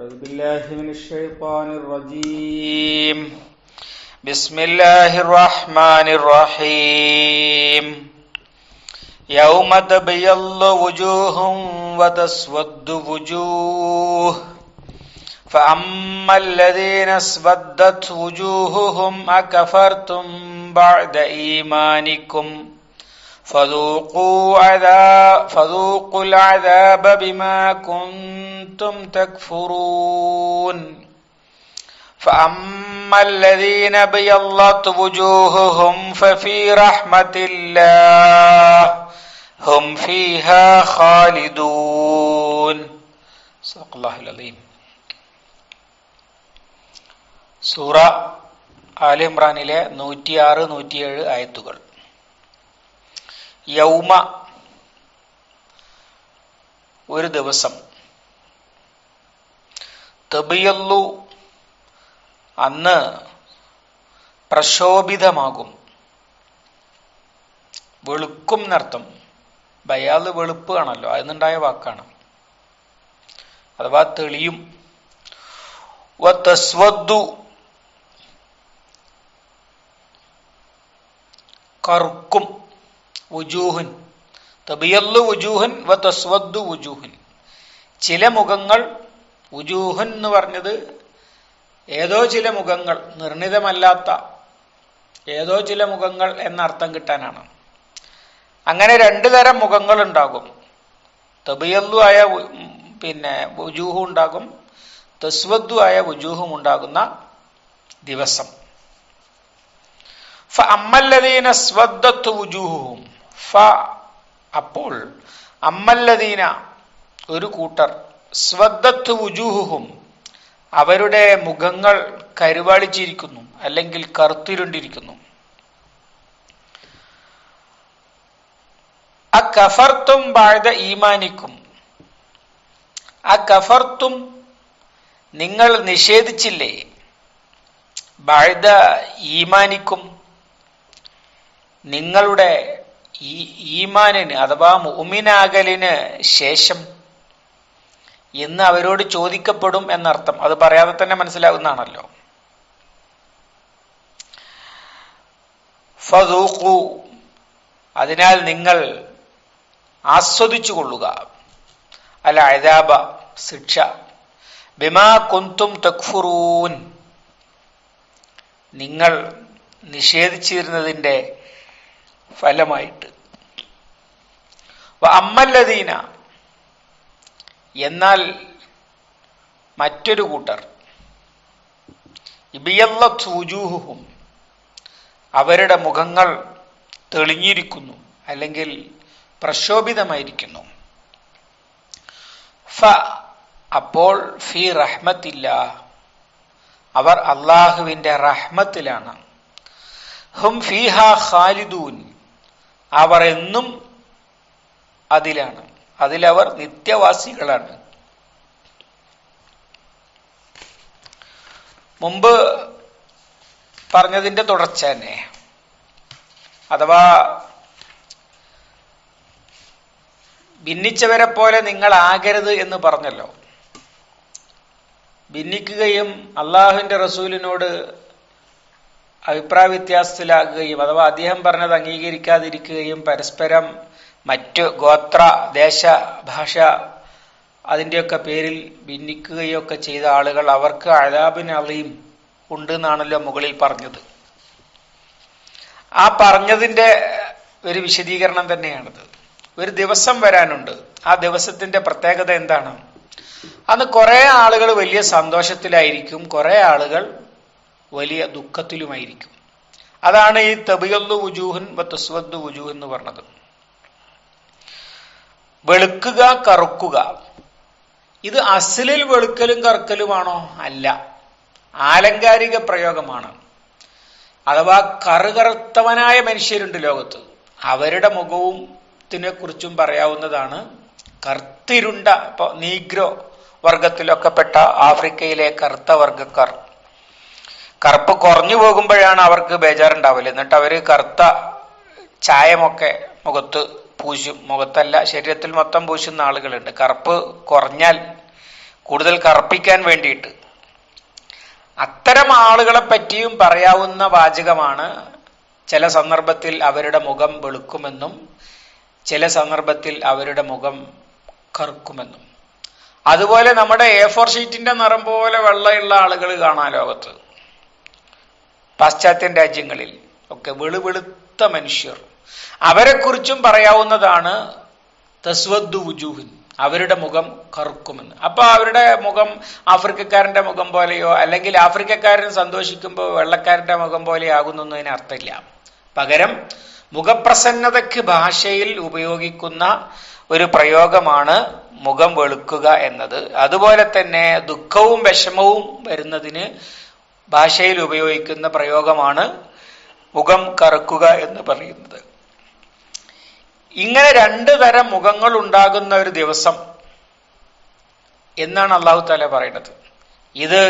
أعوذ بالله من الشيطان الرجيم. بسم الله الرحمن الرحيم. يوم تبيض وجوه وتسود وجوه. فأما الذين اسودت وجوههم أكفرتم بعد إيمانكم. فذوقوا عذاب فذوقوا العذاب بما كنتم تكفرون فأما الذين بيضت وجوههم ففي رحمة الله هم فيها خالدون صدق الله العظيم സൂറ ആലി ഇമ്രാനിലെ നൂറ്റിയാറ് നൂറ്റിയേഴ് ആയത്തുകൾ യൗമ. ഒരു ദിവസം. തെബിയല്ലു. അന്ന് പ്രശോഭിതമാകും. വെളുക്കും എന്നർത്ഥം. ബയാൽ വെളുപ്പ് ആണല്ലോ അതിനുണ്ടായ വാക്കാണ്. അഥവാ തെളിയും. കറുക്കും. വുജൂഹുൻ. തബിയല്ലു വുജൂഹുൻ വ തസ്വദ്ദു വുജൂഹുൻ. ചില മുഖങ്ങൾ വുജൂഹൻ എന്ന് പറഞ്ഞത് ഏതോ ചില മുഖങ്ങൾ നിർണിതമല്ലാത്ത ഏതോ ചില മുഖങ്ങൾ എന്ന അർത്ഥം കിട്ടാനാണ്. അങ്ങനെ രണ്ടു തരം മുഖങ്ങൾ ഉണ്ടാകും തബിയല്ലു ആയ പിന്നെ വുജൂഹും ഉണ്ടാകും. തസ്വദ്ദു ആയ വുജൂഹും ഉണ്ടാകുന്ന ദിവസം. ഫ അമ്മല്ലദീന സ്വദ്ദത്ത് വുജൂഹും ഫ അപ്പോൾ അമ്മല്ലദീന ഒരു കൂട്ടർ സ്വദത്ത് വുജൂഹും അവരുടെ മുഖങ്ങൾ കരുവാളിച്ചിരിക്കുന്നു അല്ലെങ്കിൽ കറുത്തിരുണ്ടിരിക്കുന്നു. ആ കഫർത്തും ബാഴ്ത ഈമാനിക്കും. ആ കഫർത്തും നിങ്ങൾ നിഷേധിച്ചില്ലേ? ബാഴ്ത ഈമാനിക്കും. നിങ്ങളുടെ ഈ ഈമാനിന് അഥവാ മുഅ്മിനാകലിന് ശേഷം എന്ന് അവരോട് ചോദിക്കപ്പെടും എന്നർത്ഥം. അത് പറയാതെ തന്നെ മനസ്സിലാകുന്നതാണല്ലോ ഫദൂഖു അതിനാൽ നിങ്ങൾ ആസ്വദിച്ചു കൊള്ളുക അല്ല അഴതാബ ശിക്ഷ. ബിമാ കുന്തും തക്ഫുറൂൻ. നിങ്ങൾ നിഷേധിച്ചിരുന്നതിന്റെ ഫലമായിട്ട്. അമ്മല്ലദീന എന്നാൽ മറ്റൊരു കൂട്ടർ. ഇബിയല്ലൂജൂഹും അവരുടെ മുഖങ്ങൾ തെളിഞ്ഞിരിക്കുന്നു അല്ലെങ്കിൽ പ്രക്ഷോഭിതമായിരിക്കുന്നു. ഫ അപ്പോൾ ഫി റഹ്മത്തില്ല അവർ അള്ളാഹുവിന്റെ റഹ്മത്തിലാണ്. ഹും ഫിഹ ഖാലിദൂൻ അവർ എന്നും അതിലാണ്. അതിലവർ നിത്യവാസികളാണ്. മുമ്പ് പറഞ്ഞതിന്റെ തുടർച്ച തന്നെ. അഥവാ ഭിന്നിച്ചവരെ പോലെ നിങ്ങൾ ആകരുത് എന്ന് പറഞ്ഞല്ലോ. ഭിന്നിക്കുകയും അള്ളാഹുവിന്റെ റസൂലിനോട് അഭിപ്രായ വ്യത്യാസത്തിലാകുകയും അഥവാ അദ്ദേഹം പറഞ്ഞത് അംഗീകരിക്കാതിരിക്കുകയും പരസ്പരം മറ്റു ഗോത്ര ദേശ ഭാഷ അതിന്റെയൊക്കെ പേരിൽ ഭിന്നിക്കുകയൊക്കെ ചെയ്ത ആളുകൾ അവർക്ക് അഴാബിന് അളിയും ഉണ്ട് എന്നാണല്ലോ മുകളിൽ പറഞ്ഞത്. ആ പറഞ്ഞതിന്റെ ഒരു വിശദീകരണം തന്നെയാണിത്. ഒരു ദിവസം വരാനുണ്ട്. ആ ദിവസത്തിന്റെ പ്രത്യേകത എന്താണ്? അന്ന് കുറേ ആളുകൾ വലിയ സന്തോഷത്തിലായിരിക്കും. കുറേ ആളുകൾ വലിയ ദുഃഖത്തിലുമായിരിക്കും. അതാണ് ഈ തബിയൊന്ന് വുജൂഹൻ തസ്വദ് വുജൂഹ് എന്ന് പറഞ്ഞത്. വെളുക്കുക കറുക്കുക. ഇത് അസലിൽ വെളുക്കലും കറുക്കലുമാണോ? അല്ല. ആലങ്കാരിക പ്രയോഗമാണ്. അഥവാ കറുകറുത്തവനായ മനുഷ്യരുണ്ട് ലോകത്ത്. അവരുടെ മുഖവും കുറിച്ചും പറയാവുന്നതാണ് കറുത്തിരുണ്ട ഇപ്പൊ നീഗ്രോ വർഗത്തിലൊക്കെ പെട്ട ആഫ്രിക്കയിലെ കറുത്ത വർഗക്കാർ കറുപ്പ് കുറഞ്ഞു പോകുമ്പോഴാണ് അവർക്ക് ബേജാറുണ്ടാവില്ല എന്നിട്ട് അവർ കറുത്ത ചായമൊക്കെ മുഖത്ത് പൂശും. മുഖത്തല്ല ശരീരത്തിൽ മൊത്തം പൂശുന്ന ആളുകളുണ്ട്. കറുപ്പ് കുറഞ്ഞാൽ കൂടുതൽ കറുപ്പിക്കാൻ വേണ്ടിയിട്ട്. അത്തരം ആളുകളെ പറ്റിയും പറയാവുന്ന വാചകമാണ് ചില സന്ദർഭത്തിൽ അവരുടെ മുഖം വെളുക്കുമെന്നും ചില സന്ദർഭത്തിൽ അവരുടെ മുഖം കറുക്കുമെന്നും. അതുപോലെ നമ്മുടെ എ ഫോർ ഷീറ്റിന്റെ നിറം പോലെ വെള്ളയുള്ള ആളുകൾ കാണാൻ ലോകത്ത്. പാശ്ചാത്യൻ രാജ്യങ്ങളിൽ ഒക്കെ വെളുവെളുത്ത മനുഷ്യർ. അവരെക്കുറിച്ചും പറയാവുന്നതാണ് തസ്വദ്ദു വുജൂഹിൻ അവരുടെ മുഖം കറുക്കുമെന്ന്. അപ്പൊ അവരുടെ മുഖം ആഫ്രിക്കക്കാരന്റെ മുഖം പോലെയോ അല്ലെങ്കിൽ ആഫ്രിക്കക്കാരൻ സന്തോഷിക്കുമ്പോൾ വെള്ളക്കാരന്റെ മുഖം പോലെയോ ആകുന്നതിന് അർത്ഥമില്ല. പകരം മുഖപ്രസന്നതയ്ക്ക് ഭാഷയിൽ ഉപയോഗിക്കുന്ന ഒരു പ്രയോഗമാണ് മുഖം വെളുക്കുക എന്നത്. അതുപോലെ തന്നെ ദുഃഖവും വിഷമവും വരുന്നതിന് ഭാഷയിൽ ഉപയോഗിക്കുന്ന പ്രയോഗമാണ് മുഖം കറക്കുക എന്ന് പറയുന്നത്. ഇങ്ങനെ രണ്ടു തരം മുഖങ്ങൾ ഉണ്ടാകുന്ന ഒരു ദിവസം എന്നാണ് അള്ളാഹു താല പറയുന്നത്. ഇത്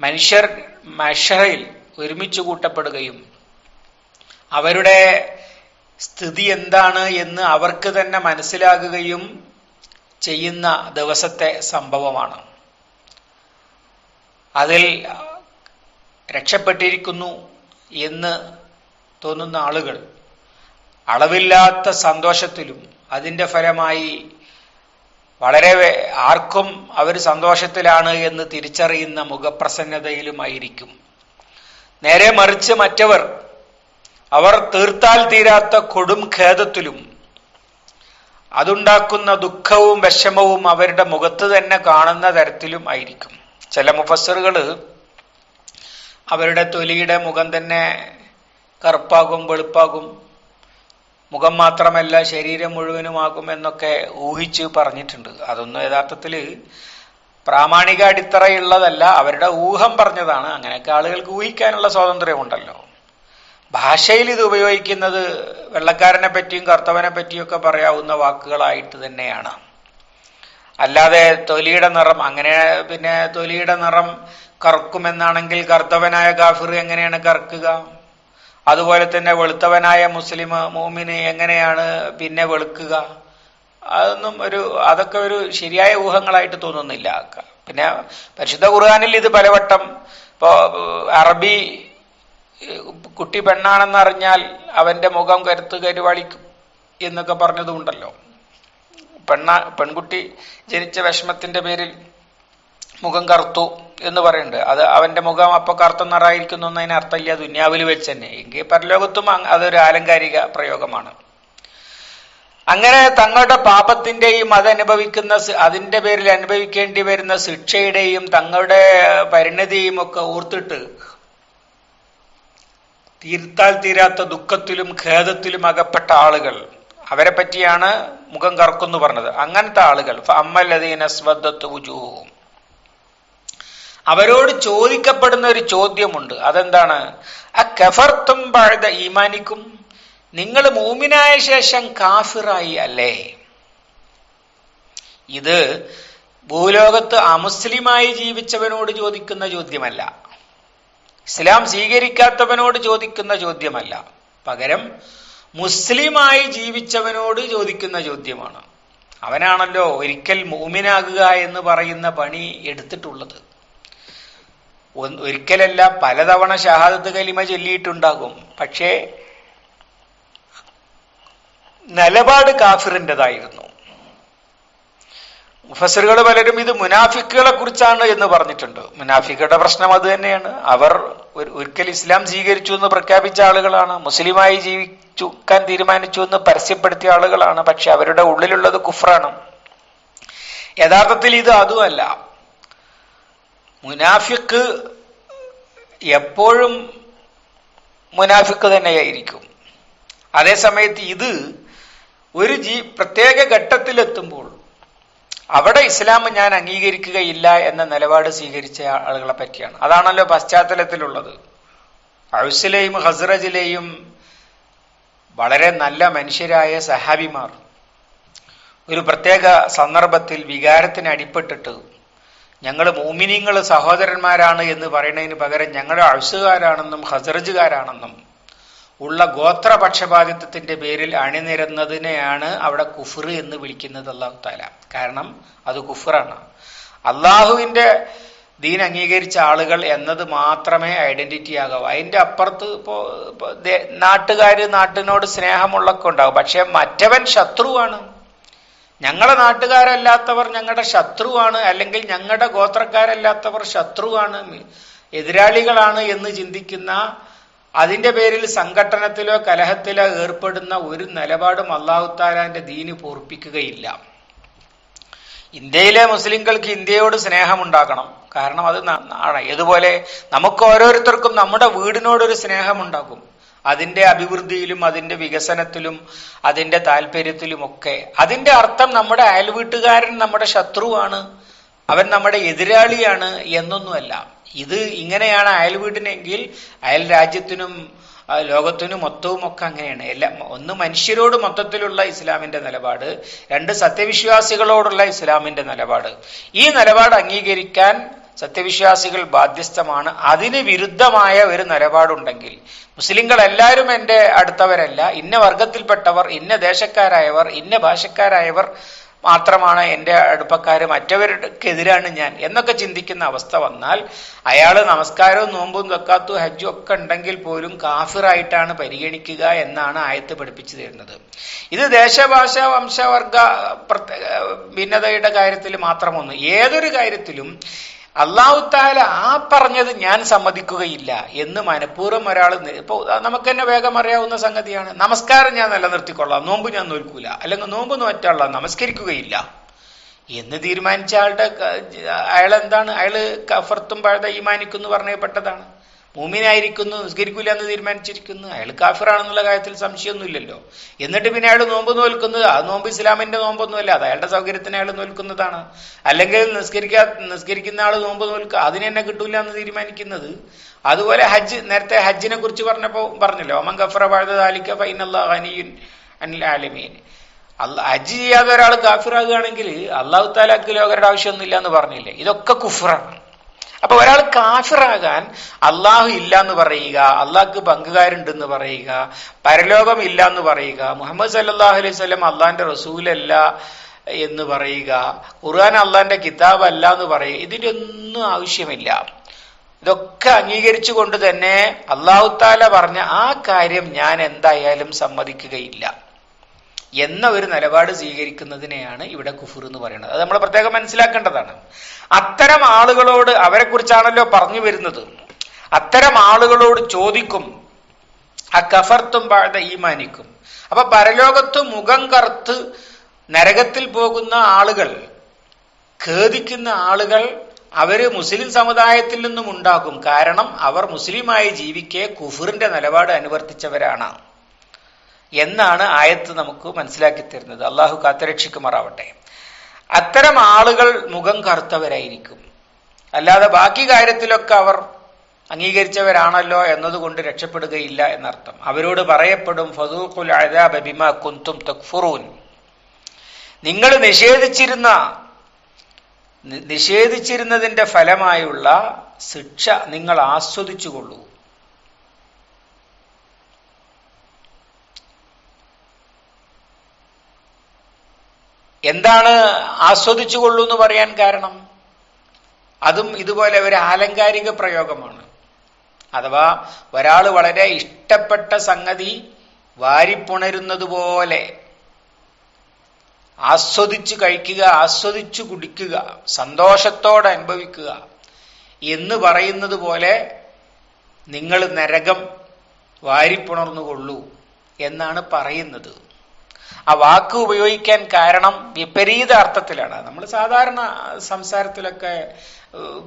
മനുഷ്യർ മഷറയിൽ ഒരുമിച്ച് കൂട്ടപ്പെടുകയും അവരുടെ സ്ഥിതി എന്താണ് എന്ന് അവർക്ക് തന്നെ മനസ്സിലാകുകയും ചെയ്യുന്ന ദിവസത്തെ സംഭവമാണ്. അതിൽ രക്ഷപ്പെട്ടിരിക്കുന്നു എന്ന് തോന്നുന്ന ആളുകൾ അളവില്ലാത്ത സന്തോഷത്തിലും അതിന്റെ ഫലമായി വളരെ ആർക്കും അവർ സന്തോഷത്തിലാണ് എന്ന് തിരിച്ചറിയുന്ന മുഖപ്രസന്നതയിലുമായിരിക്കും. നേരെ മറിച്ച് മറ്റവർ അവർ തീർത്താൽ തീരാത്ത കൊടും ഖേദത്തിലും അതുണ്ടാക്കുന്ന ദുഃഖവും വിഷമവും അവരുടെ മുഖത്ത് തന്നെ കാണുന്ന തരത്തിലും ആയിരിക്കും. ചില മുഫസറുകൾ അവരുടെ തൊലിയുടെ മുഖം തന്നെ കറുപ്പാകും വെളുപ്പാകും. മുഖം മാത്രമല്ല ശരീരം മുഴുവനുമാകും എന്നൊക്കെ ഊഹിച്ച് പറഞ്ഞിട്ടുണ്ട്. അതൊന്നും യഥാർത്ഥത്തിൽ പ്രാമാണിക അടിത്തറയുള്ളതല്ല അവരുടെ ഊഹം പറഞ്ഞതാണ്. അങ്ങനെയൊക്കെ ആളുകൾക്ക് ഊഹിക്കാനുള്ള സ്വാതന്ത്ര്യമുണ്ടല്ലോ. ഭാഷയിൽ ഇത് ഉപയോഗിക്കുന്നത് വെള്ളക്കാരനെ പറ്റിയും കർത്തവനെ പറ്റിയും ഒക്കെ പറയാവുന്ന വാക്കുകളായിട്ട് തന്നെയാണ്. അല്ലാതെ തൊലിയുടെ നിറം അങ്ങനെ പിന്നെ തൊലിയുടെ നിറം കറുക്കുമെന്നാണെങ്കിൽ കർത്തവനായ ഗാഫിർ എങ്ങനെയാണ് കറുക്കുക? അതുപോലെ തന്നെ വെളുത്തവനായ മുസ്ലിം മൂമിന് എങ്ങനെയാണ് പിന്നെ വെളുക്കുക? അതൊന്നും ഒരു അതൊക്കെ ഒരു ശരിയായ ഊഹങ്ങളായിട്ട് തോന്നുന്നില്ല. പിന്നെ പരിശുദ്ധ ഖുർആാനിൽ ഇത് പലവട്ടം ഇപ്പോ അറബി കുട്ടി പെണ്ണാണെന്ന് അറിഞ്ഞാൽ അവന്റെ മുഖം കരുത്ത് കരുവാളിക്കും എന്നൊക്കെ പറഞ്ഞതുണ്ടല്ലോ. പെണ്ണ പെൺകുട്ടി ജനിച്ച വിഷമത്തിന്റെ പേരിൽ മുഖം കറുത്തു എന്ന് പറയുന്നുണ്ട്. അത് അവന്റെ മുഖം അപ്പൊ കറുത്ത നിറായിരിക്കുന്നു എന്നതിന് അർത്ഥമില്ല ദുന്യാവിൽ വെച്ച് തന്നെ. എങ്കിൽ പരലോകത്തും അതൊരു ആലങ്കാരിക പ്രയോഗമാണ്. അങ്ങനെ തങ്ങളുടെ പാപത്തിന്റെയും അതനുഭവിക്കുന്ന അതിന്റെ പേരിൽ അനുഭവിക്കേണ്ടി വരുന്ന ശിക്ഷയുടെയും തങ്ങളുടെ പരിണതിയും ഒക്കെ ഓർത്തിട്ട് തീർത്താൽ തീരാത്ത ദുഃഖത്തിലും ഖേദത്തിലും അകപ്പെട്ട ആളുകൾ അവരെ പറ്റിയാണ് മുഖം കറക്കുന്നു പറഞ്ഞത്. അങ്ങനത്തെ ആളുകൾ. അവരോട് ചോദിക്കപ്പെടുന്ന ഒരു ചോദ്യമുണ്ട്. അതെന്താണ്? ആ കഫർത്തും പഴുത ഈമാനിക്കും. നിങ്ങൾ മൂമിനായ ശേഷം കാഫിറായി അല്ലേ? ഇത് ഭൂലോകത്ത് അമുസ്ലിമായി ജീവിച്ചവനോട് ചോദിക്കുന്ന ചോദ്യമല്ല. ഇസ്ലാം സ്വീകരിക്കാത്തവനോട് ചോദിക്കുന്ന ചോദ്യമല്ല. പകരം മുസ്ലിമായി ജീവിച്ചവനോട് ചോദിക്കുന്ന ചോദ്യമാണ്. അവനാണല്ലോ ഒരിക്കൽ മൂമിനാകുക എന്ന് പറയുന്ന പണി എടുത്തിട്ടുള്ളത്. ഒരിക്കലല്ല പലതവണ ഷഹാദത്ത് കലിമ ചൊല്ലിയിട്ടുണ്ടാകും. പക്ഷേ നിലപാട് കാഫിറിന്റെതായിരുന്നു മുഫസറുകൾ പലരും ഇത് മുനാഫിക്കുകളെ കുറിച്ചാണ് എന്ന് പറഞ്ഞിട്ടുണ്ട്. മുനാഫിക്കുകളുടെ പ്രശ്നം അത് തന്നെയാണ്. അവർ ഒരിക്കൽ ഇസ്ലാം സ്വീകരിച്ചു എന്ന് പ്രഖ്യാപിച്ച ആളുകളാണ്. മുസ്ലിമായി ജീവിക്കാൻ തീരുമാനിച്ചു എന്ന് പരസ്യപ്പെടുത്തിയ ആളുകളാണ്. പക്ഷെ അവരുടെ ഉള്ളിലുള്ളത് കുഫ്രാണ്. യഥാർത്ഥത്തിൽ ഇത് അതുമല്ല. മുനാഫിക്ക് എപ്പോഴും മുനാഫിക്ക് തന്നെയായിരിക്കും. അതേസമയത്ത് ഇത് ഒരു ജീ പ്രത്യേക ഘട്ടത്തിലെത്തുമ്പോൾ അവിടെ ഇസ്ലാം ഞാൻ അംഗീകരിക്കുകയില്ല എന്ന നിലപാട് സ്വീകരിച്ച ആളുകളെ പറ്റിയാണ്. അതാണല്ലോ പശ്ചാത്തലത്തിലുള്ളത്. ഔസിലെയും ഹസ്രജിലെയും വളരെ നല്ല മനുഷ്യരായ സഹാബിമാർ ഒരു പ്രത്യേക സന്ദർഭത്തിൽ വികാരത്തിന് അടിപ്പെട്ടിട്ട് ഞങ്ങൾ മൂമിനിങ്ങൾ സഹോദരന്മാരാണ് എന്ന് പറയുന്നതിന് പകരം ഞങ്ങൾ അഴുസുകാരാണെന്നും ഹസറജുകാരാണെന്നും ഉള്ള ഗോത്രപക്ഷപാതിത്വത്തിന്റെ പേരിൽ അണിനിരന്നതിനെയാണ് അവിടെ കുഫർ എന്ന് വിളിക്കുന്നത് അള്ളാഹു താല കാരണം അത് കുഫറാണ്. അള്ളാഹുവിന്റെ ദീൻ അംഗീകരിച്ച ആളുകൾ എന്നത് മാത്രമേ ഐഡന്റിറ്റി ആകാവൂ. അതിന്റെ അപ്പുറത്ത് ഇപ്പോ നാട്ടുകാർ നാട്ടിനോട് സ്നേഹമുള്ളൊക്കെ ഉണ്ടാവും. പക്ഷെ മറ്റവൻ ശത്രുവാണ്. ഞങ്ങളുടെ നാട്ടുകാരല്ലാത്തവർ ഞങ്ങളുടെ ശത്രുവാണ്. അല്ലെങ്കിൽ ഞങ്ങളുടെ ഗോത്രക്കാരല്ലാത്തവർ ശത്രുവാണ്. എതിരാളികളാണ് എന്ന് ചിന്തിക്കുന്ന അതിന്റെ പേരിൽ സംഘട്ടനത്തിലോ കലഹത്തിലോ ഏർപ്പെടുന്ന ഒരു നിലപാടും അള്ളാഹുത്താലാന്റെ ദീന് പൂർപ്പിക്കുകയില്ല. ഇന്ത്യയിലെ മുസ്ലിങ്ങൾക്ക് ഇന്ത്യയോട് സ്നേഹമുണ്ടാകണം. കാരണം അത് ആണ്. ഇതുപോലെ നമുക്ക് ഓരോരുത്തർക്കും നമ്മുടെ വീടിനോടൊരു സ്നേഹമുണ്ടാകും. അതിന്റെ അഭിവൃദ്ധിയിലും അതിന്റെ വികസനത്തിലും അതിന്റെ താല്പര്യത്തിലും ഒക്കെ. അതിന്റെ അർത്ഥം നമ്മുടെ അയൽവീട്ടുകാരൻ നമ്മുടെ ശത്രുവാണ്. അവൻ നമ്മുടെ എതിരാളിയാണ് എന്നൊന്നുമല്ല. ഇത് ഇങ്ങനെയാണ് അയൽ വീടിനെങ്കിൽ അയൽ രാജ്യത്തിനും ലോകത്തിനും മൊത്തവും ഒക്കെ അങ്ങനെയാണ്. എല്ലാം ഒന്ന് മനുഷ്യരോട് മൊത്തത്തിലുള്ള ഇസ്ലാമിന്റെ നിലപാട് രണ്ട് സത്യവിശ്വാസികളോടുള്ള ഇസ്ലാമിന്റെ നിലപാട്. ഈ നിലപാട് അംഗീകരിക്കാൻ സത്യവിശ്വാസികൾ ബാധ്യസ്ഥമാണ്. അതിന് വിരുദ്ധമായ ഒരു നിലപാടുണ്ടെങ്കിൽ മുസ്ലിങ്ങൾ എല്ലാവരും എന്റെ അടുത്തവരല്ല ഇന്ന വർഗത്തിൽപ്പെട്ടവർ ഇന്ന ദേശക്കാരായവർ ഇന്ന ഭാഷക്കാരായവർ മാത്രമാണ് എന്റെ അടുപ്പക്കാർ മറ്റവർക്കെതിരാണ് ഞാൻ എന്നൊക്കെ ചിന്തിക്കുന്ന അവസ്ഥ വന്നാൽ അയാൾ നമസ്കാരവും നോമ്പും വെക്കാത്തും ഹജ്ജും ഒക്കെ ഉണ്ടെങ്കിൽ പോലും കാഫിറായിട്ടാണ് പരിഗണിക്കുക എന്നാണ് ആയത്ത് പഠിപ്പിച്ചു തരുന്നത്. ഇത് ദേശഭാഷ വംശവർഗ ഭിന്നതയുടെ കാര്യത്തിൽ മാത്രമൊന്നും ഏതൊരു കാര്യത്തിലും അള്ളാഹു താല ആ പറഞ്ഞത് ഞാൻ സമ്മതിക്കുകയില്ല എന്ന് മനഃപൂർവം ഒരാൾ ഇപ്പൊ നമുക്ക് തന്നെ വേഗം അറിയാവുന്ന സംഗതിയാണ്. നമസ്കാരം ഞാൻ നിലനിർത്തിക്കൊള്ളാം. നോമ്പ് ഞാൻ നോൽക്കൂല. അല്ലെങ്കിൽ നോമ്പ് നോറ്റാളാം നമസ്കരിക്കുകയില്ല. എന്ന് തീരുമാനിച്ച ആളുടെ അയാൾ എന്താണ്? അയാൾ കഫർത്തും പഴുത ഈമാനിക്കുന്നു പറഞ്ഞപ്പെട്ടതാണ് മൂമിനായിരിക്കുന്നു നിസ്കരിക്കൂല എന്ന് തീരുമാനിച്ചിരിക്കുന്നു. അയാൾ കാഫിറാണെന്നുള്ള കാര്യത്തിൽ സംശയമൊന്നുമില്ലല്ലോ. എന്നിട്ട് പിന്നെ അയാൾ നോമ്പ് നോൽക്കുന്നത്? ആ നോമ്പ് ഇസ്ലാമിന്റെ നോമ്പൊന്നുമല്ല. അത് അയാളുടെ സൗകര്യത്തിന് അയാൾ നോൽക്കുന്നതാണ്. അല്ലെങ്കിൽ നിസ്കരിക്കാ നിസ്കരിക്കുന്ന ആൾ നോമ്പ് നോൽക്കുക അതിനെന്നെ കിട്ടൂല എന്ന് തീരുമാനിക്കുന്നത്. അതുപോലെ ഹജ്ജ് നേരത്തെ ഹജ്ജിനെ കുറിച്ച് പറഞ്ഞപ്പോ പറഞ്ഞല്ലോ. ഒമൻ ഗഫറ പഴുത താലിക്ക ഫൈനല്ലാ ഹനിയുൻ അനിൽ ആലമീൻ. അല്ല ഹജ്ജ് ചെയ്യാതെ ഒരാൾ കാഫിറാകുകയാണെങ്കിൽ അള്ളാഹു താലാക്ക് ലോകരുടെ ആവശ്യമൊന്നുമില്ല എന്ന് പറഞ്ഞില്ലേ? ഇതൊക്കെ കുഫറാണ്. അപ്പൊ ഒരാൾ കാഫിറാകാൻ അള്ളാഹു ഇല്ല എന്ന് പറയുക അള്ളാഹ്ക്ക് പങ്കുകാരുണ്ടെന്ന് പറയുക പരലോകം ഇല്ല എന്ന് പറയുക മുഹമ്മദ് സല്ലാഹു അലൈഹി സ്വലം അള്ളാഹിന്റെ റസൂലല്ല എന്ന് പറയുക ഖുർആൻ അള്ളാഹിന്റെ കിതാബ് അല്ല എന്ന് പറയുക ഇതിന്റെ ഒന്നും ആവശ്യമില്ല. ഇതൊക്കെ അംഗീകരിച്ചു കൊണ്ട് തന്നെ അള്ളാഹു താല പറഞ്ഞ ആ കാര്യം ഞാൻ എന്തായാലും സമ്മതിക്കുകയില്ല. എന്ന ഒരു നിലപാട് സ്വീകരിക്കുന്നതിനെയാണ് ഇവിടെ കുഫുർ എന്ന് പറയുന്നത്. അത് നമ്മൾ പ്രത്യേകം മനസ്സിലാക്കേണ്ടതാണ്. അത്തരം ആളുകളോട് അവരെ കുറിച്ചാണല്ലോ പറഞ്ഞു വരുന്നത്. അത്തരം ആളുകളോട് ചോദിക്കും ആ കഫർത്തും പാഴത ഈമാനിക്കും? അപ്പൊ പരലോകത്ത് മുഖം കറുത്ത് നരകത്തിൽ പോകുന്ന ആളുകൾ ഖേദിക്കുന്ന ആളുകൾ അവർ മുസ്ലിം സമുദായത്തിൽ നിന്നും ഉണ്ടാകും. കാരണം അവർ മുസ്ലിമായി ജീവിക്കെ കുഫറിന്റെ നിലപാട് അനുവർത്തിച്ചവരാണ്. എന്നാണ് ആയത്ത് നമുക്ക് മനസ്സിലാക്കി തരുന്നത്. അള്ളാഹു കാത്തരക്ഷിക്കുമാറാവട്ടെ. അത്തരം ആളുകൾ മുഖം കറുത്തവരായിരിക്കും. അല്ലാതെ ബാക്കി കാര്യത്തിലൊക്കെ അവർ അംഗീകരിച്ചവരാണല്ലോ എന്നതുകൊണ്ട് രക്ഷപ്പെടുകയില്ല എന്നർത്ഥം. അവരോട് പറയപ്പെടും ഫതൂഖുൽ അദാബ കുന്തും തക്ഫുറൂൻ. നിങ്ങൾ നിഷേധിച്ചിരുന്ന നിഷേധിച്ചിരുന്നതിന്റെ ഫലമായുള്ള ശിക്ഷ നിങ്ങൾ ആസ്വദിച്ചുകൊള്ളൂ. എന്താണ് ആസ്വദിച്ചുകൊള്ളൂ എന്ന് പറയാൻ കാരണം? അതും ഇതുപോലെ ഒരു ആലങ്കാരിക പ്രയോഗമാണ്. അഥവാ ഒരാൾ വളരെ ഇഷ്ടപ്പെട്ട സംഗതി വാരിപ്പുണരുന്നത് പോലെ ആസ്വദിച്ച് കഴിക്കുക ആസ്വദിച്ചു കുടിക്കുക സന്തോഷത്തോടെ അനുഭവിക്കുക എന്ന് പറയുന്നത് പോലെ നിങ്ങൾ നരകം വാരിപ്പുണർന്നുകൊള്ളൂ എന്നാണ് പറയുന്നത്. ആ വാക്ക് ഉപയോഗിക്കാൻ കാരണം വിപരീത അർത്ഥത്തിലാണ്. നമ്മൾ സാധാരണ സംസാരത്തിലൊക്കെ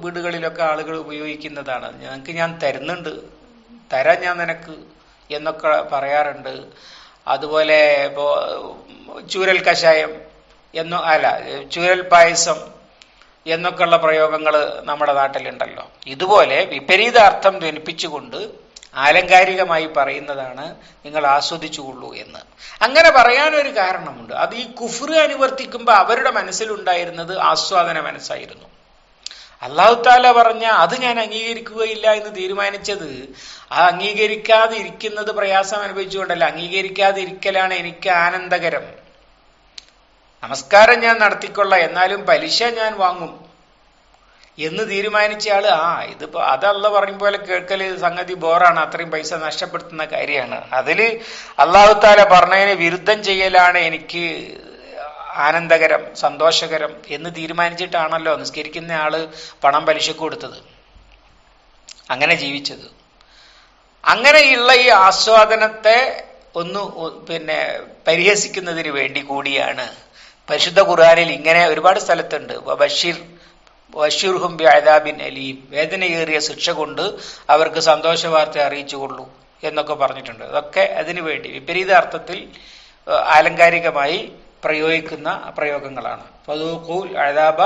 വീടുകളിലൊക്കെ ആളുകൾ ഉപയോഗിക്കുന്നതാണ്. ഞങ്ങൾക്ക് ഞാൻ തരുന്നുണ്ട്. തരാൻ ഞാൻ നിനക്ക് എന്നൊക്കെ പറയാറുണ്ട്. അതുപോലെ ഇപ്പോ ചൂരൽ കഷായം എന്നോ അല്ല ചൂരൽ പായസം എന്നൊക്കെയുള്ള പ്രയോഗങ്ങൾ നമ്മുടെ നാട്ടിലുണ്ടല്ലോ. ഇതുപോലെ വിപരീത അർത്ഥം ധ്വനിപ്പിച്ചുകൊണ്ട് ആലങ്കാരികമായി പറയുന്നതാണ് നിങ്ങൾ ആസ്വദിച്ചുകൊള്ളൂ എന്ന്. അങ്ങനെ പറയാനൊരു കാരണമുണ്ട്. അത് ഈ കുഫർ അനുവർത്തിക്കുമ്പോൾ അവരുടെ മനസ്സിലുണ്ടായിരുന്നത് ആസ്വാദന മനസ്സായിരുന്നു. അള്ളാഹു താല പറഞ്ഞ അത് ഞാൻ അംഗീകരിക്കുകയില്ല എന്ന് തീരുമാനിച്ചത് ആ അംഗീകരിക്കാതെ ഇരിക്കുന്നത് പ്രയാസം അനുഭവിച്ചുകൊണ്ടല്ല. അംഗീകരിക്കാതെ ഇരിക്കലാണ് എനിക്ക് ആനന്ദകരം. നമസ്കാരം ഞാൻ നടത്തിക്കൊള്ളാം. എന്നാലും പലിശ ഞാൻ വാങ്ങും. എന്ന് തീരുമാനിച്ച ആൾ ആ ഇതിപ്പോ അതല്ല പറയും പോലെ കേൾക്കൽ സംഗതി ബോറാണ് അത്രയും പൈസ നഷ്ടപ്പെടുത്തുന്ന കാര്യമാണ്. അതിൽ അള്ളാഹു താല പറഞ്ഞതിന് വിരുദ്ധം ചെയ്യലാണ് എനിക്ക് ആനന്ദകരം സന്തോഷകരം എന്ന് തീരുമാനിച്ചിട്ടാണല്ലോ നിസ്കരിക്കുന്ന ആൾ പണം പലിശക്ക് കൊടുത്തത്. അങ്ങനെ ജീവിച്ചത്. അങ്ങനെയുള്ള ഈ ആസ്വാദനത്തെ ഒന്ന് പിന്നെ പരിഹസിക്കുന്നതിന് വേണ്ടി കൂടിയാണ്. പരിശുദ്ധ ഖുർആാനിൽ ഇങ്ങനെ ഒരുപാട് സ്ഥലത്തുണ്ട്. ബഷീർ ബഷീർഹും ബിഅദാബിൻ അലീം. വേദനയേറിയ ശിക്ഷ കൊണ്ട് അവർക്ക് സന്തോഷ വാർത്ത അറിയിച്ചുകൊള്ളൂ എന്നൊക്കെ പറഞ്ഞിട്ടുണ്ട്. അതൊക്കെ അതിനു വേണ്ടി വിപരീത അർത്ഥത്തിൽ ആലങ്കാരികമായി പ്രയോഗിക്കുന്ന പ്രയോഗങ്ങളാണ്. ഫദൂഖൂൽ അഴാബ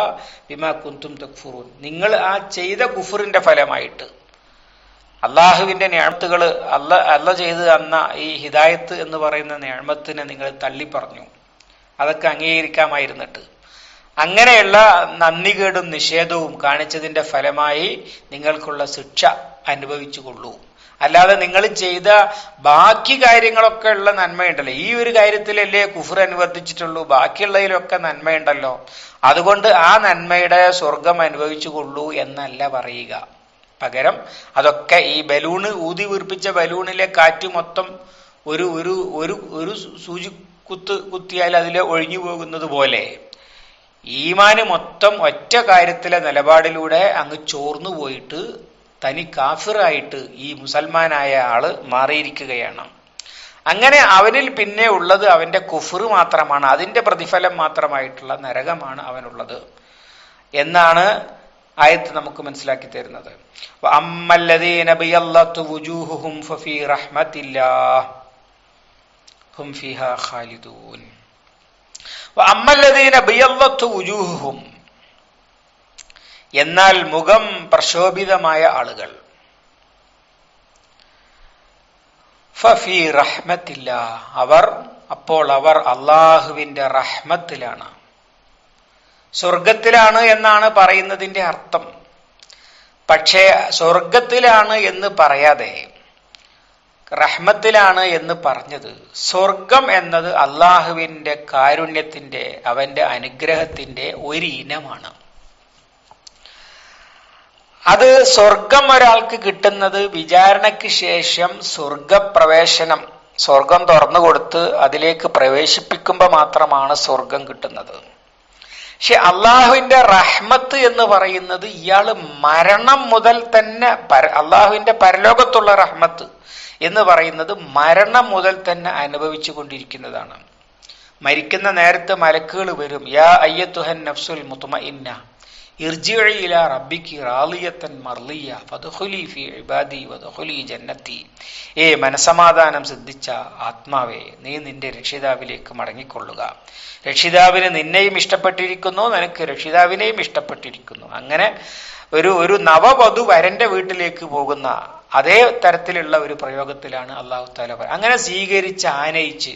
ബിമാ കുന്തും തക്ഫുറൂൻ. നിങ്ങൾ ആ ചെയ്ത കുഫറിന്റെ ഫലമായിട്ട് അള്ളാഹുവിന്റെ ഞാമത്തുകൾ അല്ല അല്ല ചെയ്ത് തന്ന ഈ ഹിദായത്ത് എന്ന് പറയുന്ന ഞാമത്തിനെ നിങ്ങൾ തള്ളിപ്പറഞ്ഞു. അതൊക്കെ അംഗീകരിക്കാമായിരുന്നിട്ട്. അങ്ങനെയുള്ള നന്ദികേടും നിഷേധവും കാണിച്ചതിന്റെ ഫലമായി നിങ്ങൾക്കുള്ള ശിക്ഷ അനുഭവിച്ചുകൊള്ളൂ. അല്ലാതെ നിങ്ങൾ ചെയ്ത ബാക്കി കാര്യങ്ങളൊക്കെ ഉള്ള നന്മയുണ്ടല്ലോ. ഈ ഒരു കാര്യത്തിലല്ലേ കുഫർ അനുവർത്തിച്ചിട്ടുള്ളൂ. ബാക്കിയുള്ളതിലൊക്കെ നന്മയുണ്ടല്ലോ. അതുകൊണ്ട് ആ നന്മയുടെ സ്വർഗം അനുഭവിച്ചുകൊള്ളൂ എന്നല്ല പറയുക. പകരം അതൊക്കെ ഈ ബലൂണ് ഊതി വീർപ്പിച്ച ബലൂണിലെ കാറ്റ് മൊത്തം ഒരു ഒരു ഒരു സൂചി കുത്ത് കുത്തിയാൽ അതിലെ ഒഴിഞ്ഞു പോകുന്നത് പോലെ. ഈമാന് മൊത്തം ഒറ്റ കാര്യത്തിലെ നിലപാടിലൂടെ അങ്ങ് ചോർന്നു പോയിട്ട് തനി കാഫിറായിട്ട് ഈ മുസൽമാനായ ആൾ മാറിയിരിക്കുകയാണ്. അങ്ങനെ അവനിൽ പിന്നെ ഉള്ളത് അവന്റെ കുഫർ മാത്രമാണ് അതിന്റെ പ്രതിഫലം മാത്രമായിട്ടുള്ള നരകമാണ് അവനുള്ളത് എന്നാണ് ആയത്ത് നമുക്ക് മനസ്സിലാക്കി തരുന്നത്. റഹ്മത്തില്ലാഹ്. ഹും ഫീഹാ ഖാലിദൂൻ. വുജൂഹുഹും. എന്നാൽ മുഖം പ്രശോഭിതമായ ആളുകൾ. അവർ അപ്പോൾ അവർ അള്ളാഹുവിന്റെ റഹ്മത്തിലാണ്. സ്വർഗത്തിലാണ് എന്നാണ് പറയുന്നതിന്റെ അർത്ഥം. പക്ഷേ സ്വർഗത്തിലാണ് എന്ന് പറയാതെ റഹ്മത്തിലാണ് എന്ന് പറഞ്ഞത്. സ്വർഗം എന്നത് അള്ളാഹുവിന്റെ കാരുണ്യത്തിന്റെ അവന്റെ അനുഗ്രഹത്തിന്റെ ഒരു ഇനമാണ്. അത് സ്വർഗം ഒരാൾക്ക് കിട്ടുന്നത് വിചാരണയ്ക്ക് ശേഷം സ്വർഗപ്രവേശനം സ്വർഗം തുറന്നു കൊടുത്ത് അതിലേക്ക് പ്രവേശിപ്പിക്കുമ്പോൾ മാത്രമാണ് സ്വർഗം കിട്ടുന്നത്. പക്ഷെ അള്ളാഹുവിന്റെ റഹ്മത്ത് എന്ന് പറയുന്നത് ഇയാൾ മരണം മുതൽ തന്നെ അള്ളാഹുവിന്റെ പരലോകത്തുള്ള റഹ്മത്ത്. എന്ന് പറയുന്നത് മരണം മുതൽ തന്നെ അനുഭവിച്ചു കൊണ്ടിരിക്കുന്നതാണ്. മരിക്കുന്ന നേരത്തെ മലക്കുകൾ വരും. യാ അയ്യത്തുഹൻ നഫ്സുൽ മുത്തുമ ഇന്ന ഇർജിഇല റബ്ബിക്ക് റാലിയത്തൻ മർലിയ ഫദ്ഖുലി ഫി ഇബാദി വദ്ഖുലി ജന്നത്തി. ഏ മനസമാധാനം സിദ്ധിച്ച ആത്മാവേ നീ നിന്റെ രക്ഷിതാവിലേക്ക് മടങ്ങിക്കൊള്ളുക. രക്ഷിതാവിന് നിന്നെയും ഇഷ്ടപ്പെട്ടിരിക്കുന്നു നിനക്ക് രക്ഷിതാവിനെയും ഇഷ്ടപ്പെട്ടിരിക്കുന്നു. അങ്ങനെ ഒരു ഒരു നവവധു വരന്റെ വീട്ടിലേക്ക് പോകുന്ന അതേ തരത്തിലുള്ള ഒരു പ്രയോഗത്തിലാണ് അള്ളാഹു താല അങ്ങനെ സ്വീകരിച്ച് ആനയിച്ച്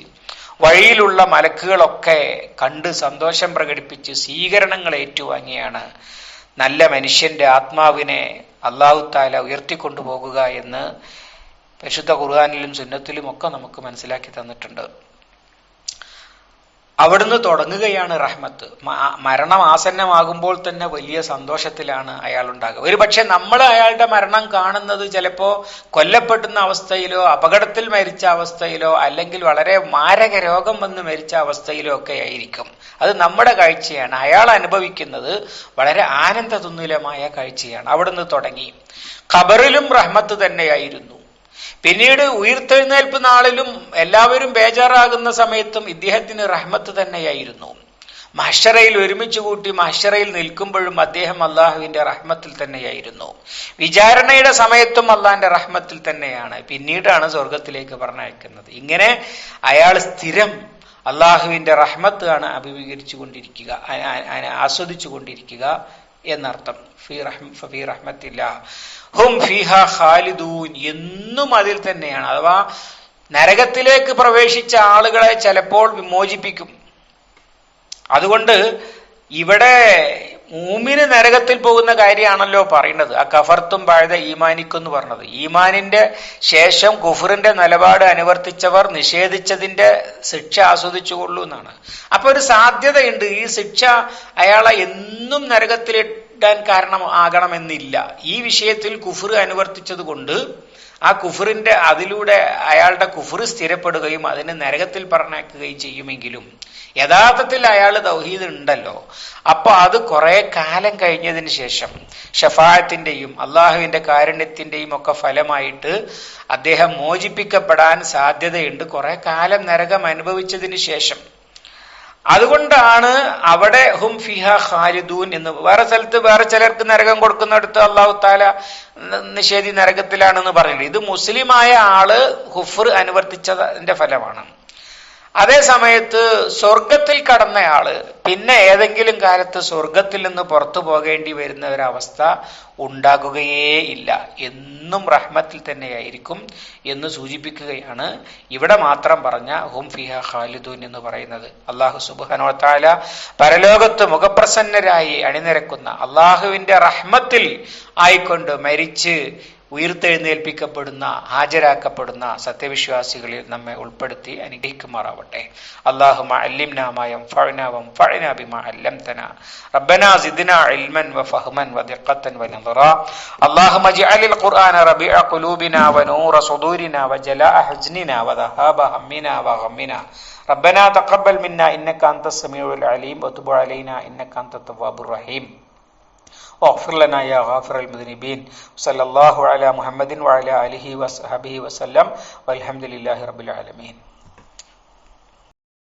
വഴിയിലുള്ള മലക്കുകളൊക്കെ കണ്ട് സന്തോഷം പ്രകടിപ്പിച്ച് സ്വീകരണങ്ങൾ ഏറ്റുവാങ്ങിയാണ് നല്ല മനുഷ്യന്റെ ആത്മാവിനെ അള്ളാഹു താല ഉയർത്തിക്കൊണ്ടുപോകുക എന്ന് പരിശുദ്ധ ഖുർആാനിലും സുന്നത്തിലും ഒക്കെ നമുക്ക് മനസ്സിലാക്കി തന്നിട്ടുണ്ട്. അവിടുന്ന് തുടങ്ങുകയാണ് റഹ്മത്ത്. മരണം ആസന്നമാകുമ്പോൾ തന്നെ വലിയ സന്തോഷത്തിലാണ് അയാൾ ഉണ്ടാകുക ഒരു പക്ഷെ നമ്മൾ അയാളുടെ മരണം കാണുന്നത് ചിലപ്പോ കൊല്ലപ്പെടുന്ന അവസ്ഥയിലോ അപകടത്തിൽ മരിച്ച അവസ്ഥയിലോ അല്ലെങ്കിൽ വളരെ മാരക രോഗം വന്ന് മരിച്ച അവസ്ഥയിലോ ഒക്കെ ആയിരിക്കും. അത് നമ്മുടെ കാഴ്ചയാണ്. അയാൾ അനുഭവിക്കുന്നത് വളരെ ആനന്ദതുന്നുലമായ കാഴ്ചയാണ്. അവിടുന്ന് തുടങ്ങി. ഖബറിലും റഹ്മത്ത് തന്നെയായിരുന്നു. പിന്നീട് ഉയർത്തെഴുന്നേൽപ്പ് നാളിലും എല്ലാവരും ബേജാറാകുന്ന സമയത്തും ഇദ്ദേഹത്തിന് റഹ്മത്ത് തന്നെയായിരുന്നു. മഹ്ഷറയിൽ ഒരുമിച്ച് കൂട്ടി മഹ്ഷറയിൽ നിൽക്കുമ്പോഴും അദ്ദേഹം അള്ളാഹുവിന്റെ റഹ്മത്തിൽ തന്നെയായിരുന്നു. വിചാരണയുടെ സമയത്തും അള്ളാഹിന്റെ റഹ്മത്തിൽ തന്നെയാണ്. പിന്നീടാണ് സ്വർഗത്തിലേക്ക് പറഞ്ഞയക്കുന്നത്. ഇങ്ങനെ അയാൾ സ്ഥിരം അള്ളാഹുവിന്റെ റഹ്മത്ത് ആണ് അഭിമുഖീകരിച്ചു കൊണ്ടിരിക്കുക ആസ്വദിച്ചു കൊണ്ടിരിക്കുക എന്നർത്ഥം. ഫി റഹ്മ ഫി റഹ്മത്തില്ല ഹും ഫിഹ ഖാലിദൂൻ എന്നും അതിൽ തന്നെയാണ്. അഥവാ നരകത്തിലേക്ക് പ്രവേശിച്ച ആളുകളെ ചിലപ്പോൾ വിമോചിപ്പിക്കും. അതുകൊണ്ട് ഇവിടെ മൂമിന് നരകത്തിൽ പോകുന്ന കാര്യമാണല്ലോ പറയുന്നത്. ആ കഫർത്തും പഴുത ഈമാനിക്കും എന്ന് പറഞ്ഞത്. ഈമാനിന്റെ ശേഷം കുഫറിന്റെ നിലപാട് അനുവർത്തിച്ചവർ നിഷേധിച്ചതിന്റെ ശിക്ഷ ആസ്വദിച്ചുകൊള്ളൂ എന്നാണ് അപ്പൊ ഒരു സാധ്യതയുണ്ട്. ഈ ശിക്ഷ അയാളെ എന്നും നരകത്തിലിടാൻ കാരണം ആകണമെന്നില്ല. ഈ വിഷയത്തിൽ കുഫർ അനുവർത്തിച്ചത് കൊണ്ട് ആ കുഫറിന്റെ അതിലൂടെ അയാളുടെ കുഫർ സ്ഥിരപ്പെടുകയും അതിനെ നരകത്തിൽ പറഞ്ഞേക്കുകയും ചെയ്യുമെങ്കിലും യഥാർത്ഥത്തിൽ അയാൾ തൗഹീദ് ഉണ്ടല്ലോ. അപ്പൊ അത് കുറെ കാലം കഴിഞ്ഞതിന് ശേഷം ഷഫായത്തിന്റെയും അള്ളാഹുവിന്റെ കാരുണ്യത്തിന്റെയും ഒക്കെ ഫലമായിട്ട് അദ്ദേഹം മോചിപ്പിക്കപ്പെടാൻ സാധ്യതയുണ്ട്. കുറെ കാലം നരകം അനുഭവിച്ചതിന് ശേഷം അതുകൊണ്ടാണ് അവിടെ ഹും ഫിഹ ഖാലിദൂൻ എന്ന് വേറെ സ്ഥലത്ത് വേറെ ചിലർക്ക് നരകം കൊടുക്കുന്നിടത്ത് അള്ളാഹു താല നിഷേധി നരകത്തിലാണെന്ന് പറയുന്നത്. ഇത് മുസ്ലിമായ ആൾ ഹുഫർ അനുവർത്തിച്ചതിന്റെ ഫലമാണ്. അതേ സമയത്ത് സ്വർഗത്തിൽ കടന്നയാൾ പിന്നെ ഏതെങ്കിലും കാലത്ത് സ്വർഗത്തിൽ നിന്ന് പുറത്തു പോകേണ്ടി വരുന്ന ഒരവസ്ഥ ഉണ്ടാകുകയേ ഇല്ല. എന്നും റഹ്മത്തിൽ തന്നെയായിരിക്കും എന്ന് സൂചിപ്പിക്കുകയാണ്. ഇവിടെ മാത്രം പറഞ്ഞ ഹും ഫിഹ ഖാലിദൂൻ എന്ന് പറയുന്നത്. അള്ളാഹു സുബാനോത്താല പരലോകത്ത് മുഖപ്രസന്നരായി അണിനിരക്കുന്ന അള്ളാഹുവിന്റെ റഹ്മത്തിൽ ആയിക്കൊണ്ട് മരിച്ച് ഉയർത്തെഴുന്നേൽപ്പിക്കപ്പെടുന്ന ഹാജരാക്കപ്പെടുന്ന സത്യവിശ്വാസികളിൽ നമ്മെ ഉൾപ്പെടുത്തി അനുഗ്രഹിക്കുമാറാവട്ടെ അള്ളാഹുമ അല്ലിംനാമയം ഫഴനാവം ഫഴനാബിമ അല്ലംതന ربنا زدنا علما وفهما ودقة ونظرا اللهم اجعل القرآن ربيع قلوبنا ونور صدورنا وجلاء حزننا وذهاب همنا وغمنا ربنا تقبل منا إنك أنت السميع العليم وتب علينا إنك أنت التواب الرحيم واغفر لنا يا غافر المذنبين. صلى الله على محمد وعلى آله وصحبه وسلم. والحمد لله رب العالمين.